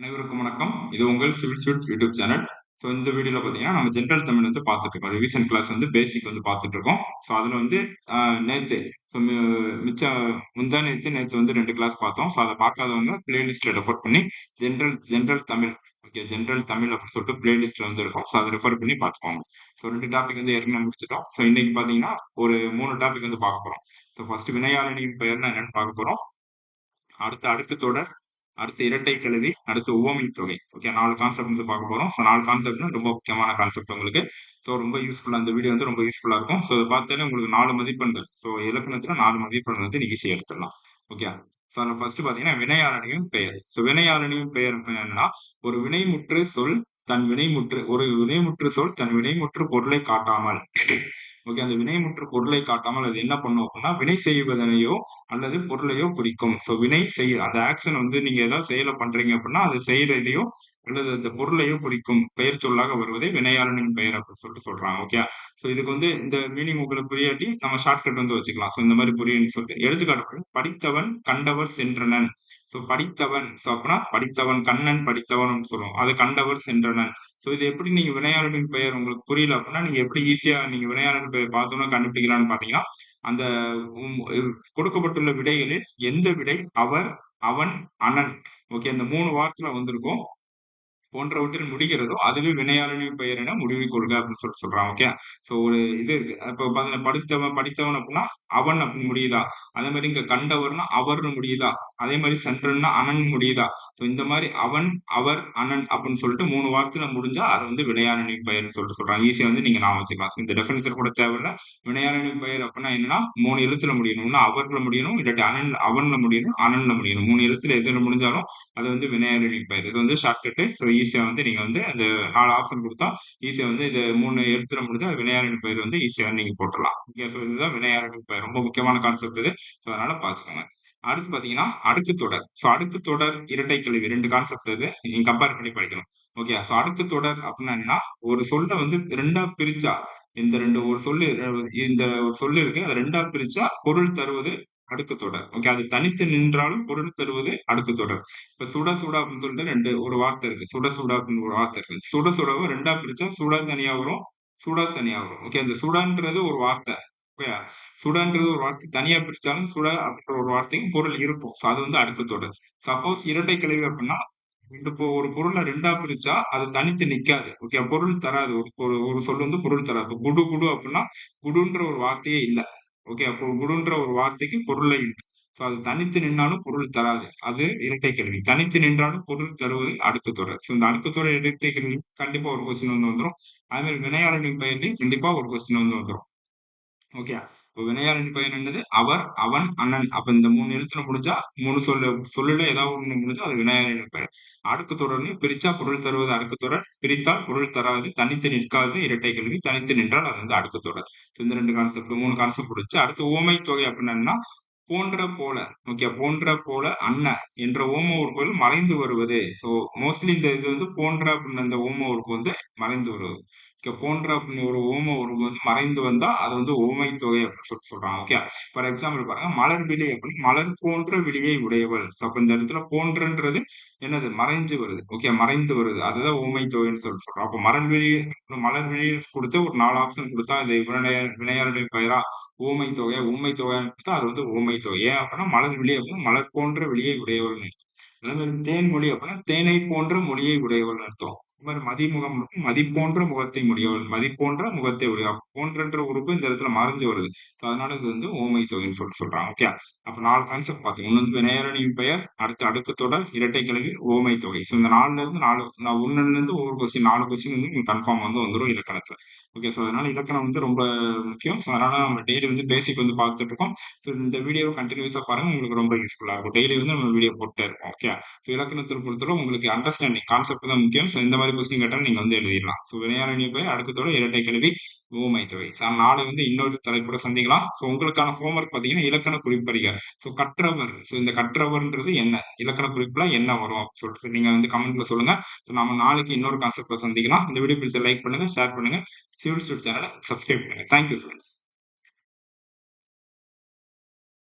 அனைவருக்கும் வணக்கம். இது உங்கள் civil suit YouTube channel. So இந்த வீடியோவில் பார்த்தீங்கன்னா நம்ம ஜென்ரல் தமிழ் வந்து பார்த்துட்டு இருக்கோம். ரிவிஷன் கிளாஸ் வந்து பேசிக் வந்து பார்த்துட்டு இருக்கோம். ஸோ அதில் வந்து நேற்று ஸோ மிச்ச முந்தா நேற்று நேற்று வந்து ரெண்டு கிளாஸ் பார்த்தோம். ஸோ அதை பார்க்காதவங்க பிளேலிஸ்ட்டில் ரெஃபர் பண்ணி general general Tamil okay general Tamil அப்படின்னு சொல்லிட்டு பிளேலிஸ்ட்டில் வந்து இருக்கும். ஸோ அதை ரெஃபர் பண்ணி பார்த்துக்கோங்க ஸோ ரெண்டு டாபிக் வந்து ஏற்கனவே முடிச்சிட்டோம். ஸோ இன்னைக்கு பார்த்தீங்கன்னா ஒரு மூணு டாபிக் வந்து பார்க்க போகிறோம் ஸோ ஃபர்ஸ்ட் வினையாளனின் பெயர்னா என்னன்னு பார்க்க போகிறோம் அடுத்த அடுக்கு தொடர் அடுத்து இரட்டை கல்வி அடுத்து ஓமி தொகை. ஓகே நாலு கான்செப்ட் வந்து பார்க்க போகிறோம் ஸோ நாலு கான்செப்ட் ரொம்ப முக்கியமான கான்செப்ட் உங்களுக்கு. ஸோ ரொம்ப யூஸ்ஃபுல்லாக அந்த வீடியோ வந்து ரொம்ப யூஸ்ஃபுல்லாக இருக்கும். ஸோ அதை பார்த்தாலே உங்களுக்கு நாலு மதிப்பெண்கள். ஸோ இலக்கணத்தில் நாலு மதிப்பெண்கள் வந்து நீங்கள் ஈஸியாக எடுத்துடலாம் ஓகே ஸோ அதில் ஃபர்ஸ்ட் பார்த்தீங்கன்னா வினையாளனியும் பெயர். ஸோ வினையாளனியும் பெயர் என்னன்னா ஒரு வினைமுற்று சொல் தன் வினைமுற்று ஒரு வினைமுற்று சொல் தன் வினைமுற்று பொருளை காட்டாமல். ஓகே அந்த வினைமுற்று பொருளை காட்டாமல் அது என்ன பண்ணும் அப்படின்னா வினை செய்வதனையோ அல்லது பொருளையோ குறிக்கும். ஸோ வினை செய் அந்த ஆக்ஷன் வந்து நீங்க ஏதாவது செயலை பண்றீங்க அப்படின்னா அது செய்யறதையோ அல்லது அந்த பொருளையோ குறிக்கும் பெயர் சொல்லாக வருவதே வினையாளனின் பெயர் அப்படின்னு சொல்லிட்டு சொல்றாங்க ஓகே ஸோ இதுக்கு வந்து இந்த மீனிங் உங்களுக்கு புரியாட்டி நம்ம ஷார்ட்கட் வந்து வச்சுக்கலாம். ஸோ இந்த மாதிரி புரியுன்னு சொல்லிட்டு எடுத்துக்காட்டு படித்தவன் கண்டவர் சென்றனன். ஸோ படித்தவன் ஸோ அப்படின்னா படித்தவன் கண்ணன் படித்தவன் சொல்லுவோம். அது கண்டவர் சென்றனன். ஸோ இது எப்படி நீங்க வினையாளனின் பெயர் உங்களுக்கு புரியல அப்படின்னா நீங்க எப்படி ஈஸியா நீங்க வினையாளன் பெயர் பார்த்தோன்னா கண்டுபிடிக்கலாம்னு பாத்தீங்கன்னா அந்த கொடுக்கப்பட்டுள்ள விடைகளில் எந்த விடை அவர் அவன் அனன் ஓகே அந்த மூணு வார்த்தையில வந்திருக்கும். போன்றவற்றில் முடிகிறதோ அதுவே வினையாளனின் பெயர் என முடிவை கொள்க அப்படின்னு சொல்லிட்டு சொல்றான் ஓகே சோ ஒரு இது இருக்கு. இப்போ படித்தவன் படித்தவன் அப்படின்னா அவன் அப்படின்னு முடியுதா? அதே மாதிரி இங்க கண்டவர்னா அவர்னு முடியுதா? அதே மாதிரி சென்றன்னா அனன் முடியுதா? சோ இந்த மாதிரி அவன் அவர் அனன் அப்படின்னு சொல்லிட்டு மூணு வார்த்தையில முடிஞ்சா அது வந்து வினையாளனின் பெயர்னு சொல்லிட்டு சொல்றாங்க. ஈஸியா வந்து நீங்க நான் வச்சுக்கலாம். இந்த டெஃபினேஷன் கூட தேவையில்ல. வினையாளனின் பெயர் அப்படின்னா என்னன்னா மூணு எழுத்துல முடியணும். அவர்ல முடியணும் இல்லாட்டி அனன் அவன்ல முடியணும் அனன்ல முடியணும். மூணு எழுத்துல எதுல முடிஞ்சாலும் அது வந்து வினையாளனின் பெயர். இது வந்து ஷார்ட்கட்டு ஸோ ஈஸியாக வந்து நீங்கள் வந்து அந்த நாலு ஆப்ஷன் கொடுத்தா ஈஸியாக வந்து இது மூணு எழுத்துல முடிஞ்சா வினையாரின் பெயர் வந்து ஈஸியாக நீங்கள் போட்டுடலாம். ஓகே ஸோ இதுதான் வினையாரின் பெயர். ரொம்ப முக்கியமான கான்செப்ட் இது. ஸோ அதனால பார்த்துக்கோங்க. அடுத்து பார்த்தீங்கன்னா அடுக்கு தொடர். ஸோ அடுக்கு தொடர் இரட்டை கழிவு ரெண்டு கான்செப்ட் இது. நீங்க கம்பேர் பண்ணி படிக்கணும். ஓகே ஸோ அடுக்கு தொடர் அப்படின்னா ஒரு சொல்ல வந்து ரெண்டா பிரிச்சா இந்த ரெண்டு ஒரு சொல்லு இந்த ஒரு சொல்லு இருக்கு. அதை ரெண்டா பிரிச்சா பொருள் தருவது அடுக்கு தொடர். ஓகே அது தனித்து நின்றாலும் பொருள் தருவது அடுக்கு தொடர். இப்ப சுட சுட அப்படின்னு சொல்லிட்டு ரெண்டு ஒரு வார்த்தை இருக்கு. சுட சுட அப்படின்னு ஒரு வார்த்தை இருக்கு. சுட சுடவை ரெண்டா பிரிச்சா சுட தனியா வரும் சுடா தனியா வரும். ஓகே அந்த சுடான்றது ஒரு வார்த்தை. ஓகே சுடான்றது ஒரு வார்த்தை. தனியா பிரிச்சாலும் சுட அப்படின்ற ஒரு வார்த்தைக்கு பொருள் இருக்கும். ஸோ அது வந்து அடுக்கு தொடர். சப்போஸ் இரட்டை கிளவி அப்படின்னா இப்போ ஒரு பொருளை ரெண்டா பிரிச்சா அது தனித்து நிக்காது. ஓகே பொருள் தராது. ஒரு ஒரு சொல் வந்து பொருள் தராது. குடு குடு அப்படின்னா குடுன்ற ஒரு வார்த்தையே இல்லை. ஓகே அப்போ குருன்ற ஒரு வார்த்தைக்கு பொருளை ஸோ அது தனித்து நின்றாலும் பொருள் தராது. அது இரட்டை கேள்வி. தனித்து நின்றாலும் பொருள் தருவது அடுக்கு துறை. ஸோ இந்த அடுக்கு தொடர் இரட்டை கேள்வி கண்டிப்பா ஒரு கொஸ்டின் வந்து வந்துடும் அதே மாதிரி வினையாளனின் பெயர்லையும் கண்டிப்பா ஒரு கொஸ்டின் வந்து வந்துடும் ஓகே வினையாளன் பயன் என்னது? அவர் அவன் அண்ணன். அப்ப இந்த மூணு எழுத்துல முடிஞ்சா மூணு சொல்லு சொல்லுல ஏதாவது ஒண்ணு முடிஞ்சா அது வினையாளின் பெயர். அடுக்கு தொடர்னு பிரிச்சா பொருள் தருவது அடுக்கு தொடர். பிரித்தால் பொருள் தராது தனித்து நிற்காது இரட்டை கேள்வி தனித்து நின்றால் அது வந்து அடுக்கு தொடர். இந்த ரெண்டு கான்செப்ட் மூணு கான்செப்ட் முடிச்சு அடுத்து ஓமை தொகை அப்படின்னா போன்ற போல ஓகே போன்ற போல அண்ணன் என்ற ஓம உறுப்புகள் மறைந்து வருவது. ஸோ மோஸ்ட்லி இந்த இது வந்து போன்ற அப்படின்னு அந்த ஓம உறுப்பு வந்து மறைந்து வருவது. போன்ற அப்படின்னு ஒரு ஓம ஒரு வந்து மறைந்து வந்தா அது வந்து ஓமை தொகை அப்படின்னு சொல்லிட்டு சொல்றாங்க. ஓகே ஃபார் எக்ஸாம்பிள் பாருங்க மலர் விலை அப்படின்னு மலர் போன்ற விலையை உடையவள். அப்ப இந்த இடத்துல போன்றன்றது என்னது? மறைஞ்சு வருது. ஓகே மறைந்து வருது. அதுதான் ஓமை தொகைன்னு சொல்லிட்டு சொல்றோம் அப்போ மலர் விழி மலர் விழி கொடுத்து ஒரு நாலு ஆப்ஷன் கொடுத்தா இந்த வினைய வினையாளுடைய பெயரா ஊமை தொகை ஊமை தொகைன்னு கொடுத்தா அது வந்து ஊமை தொகை. ஏன் அப்படின்னா மலர் விழி அப்படின்னா மலர் போன்ற வெளியை உடையவள்னு அதே மாதிரி தேன்மொழி அப்படின்னா தேனை போன்ற மொழியை உடையவள்னு அர்த்தம். மாதிரி மதிமுகம் மதிப்போன்ற முகத்தை முடியவள் மதிப்போன்ற முகத்தை உடைய போன்றன்ற உறுப்பு இந்த இடத்துல மறைஞ்சு வருது. அதனால இது வந்து ஓமை தொகைன்னு சொல்லிட்டு சொல்றாங்க ஓகே அப்ப நாலு கான்செப்ட் பார்த்தீங்க ஒண்ணு வந்து வினையரணியின் பெயர் அடுத்து அடுக்கு தொடர் இரட்டை கிழவி ஓமை தொகை. ஸோ இந்த நாலுல இருந்து நாலு நான் ஒன்னுல இருந்து ஒவ்வொரு கொஸ்டின் நாலு கொஸ்டின் வந்து கன்ஃபார்ம் வந்து வந்துடும் இலக்கணத்துல. ஓகே ஸோ அதனால இலக்கணம் வந்து ரொம்ப முக்கியம். ஸோ அதனால நம்ம டெய்லி வந்து பேசிக் வந்து பார்த்துட்டு இருக்கோம். ஸோ இந்த வீடியோவை கண்டினியூஸாக பாருங்க உங்களுக்கு ரொம்ப யூஸ்ஃபுல்லாக இருக்கும். டெய்லி வந்து நம்ம வீடியோ போட்டே இருக்கோம் ஓகே ஸோ இலக்கணத்தை பொறுத்தவரை உங்களுக்கு அண்டர்ஸ்டாண்டிங் கான்செப்ட் தான் முக்கியம். ஸோ இந்த மாதிரி கொஸ்டின் கேட்டால் நீங்கள் வந்து எழுதிடலாம். ஸோ வினையாரணி போய் அடுக்கத்தோட இரட்டை கல்வி ஊமை தொகை சார் நாளை வந்து இன்னொரு தலைப்போட சந்திக்கலாம். ஸோ உங்களுக்கான ஹோம்ஒர்க் பார்த்தீங்கன்னா இலக்கண குறிப்பறிகள். ஸோ கற்றவர். ஸோ இந்த கற்றவர்ன்றது என்ன? இலக்கண குறிப்பில் என்ன வரும் சொல்லிட்டு நீங்க வந்து கமெண்ட்ல சொல்லுங்க. ஸோ நம்ம நாளைக்கு இன்னொரு கான்செப்ட்ல சந்திக்கலாம். இந்த வீடியோ பிடிச்ச லைக் பண்ணுங்க ஷேர் பண்ணுங்க. சிவில் ஸ்டூட் சேனலை சப்ஸ்கிரைப் பண்ணுங்க. Thank you friends